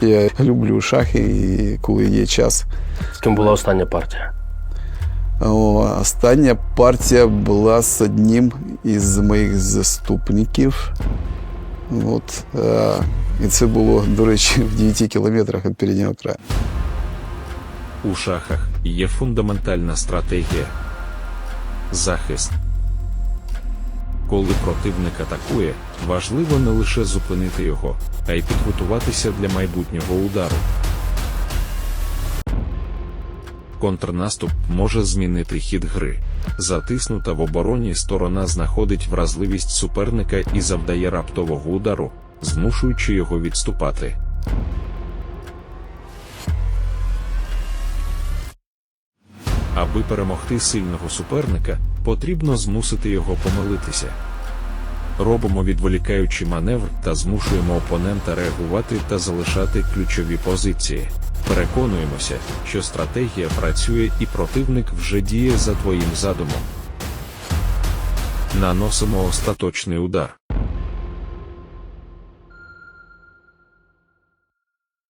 Я люблю шахи, і коли є час. З ким була остання партія? О, остання партія була з одним із моїх заступників. От, е, і це було, до речі, в 9 кілометрах від переднього краю. У шахах є фундаментальна стратегія. Захист. Коли противник атакує, важливо не лише зупинити його, а й підготуватися для майбутнього удару. Контрнаступ може змінити хід гри. Затиснута в обороні сторона знаходить вразливість суперника і завдає раптового удару, змушуючи його відступати. Аби перемогти сильного суперника, потрібно змусити його помилитися. Робимо відволікаючий маневр та змушуємо опонента реагувати та залишати ключові позиції. Переконуємося, що стратегія працює і противник вже діє за твоїм задумом. Наносимо остаточний удар.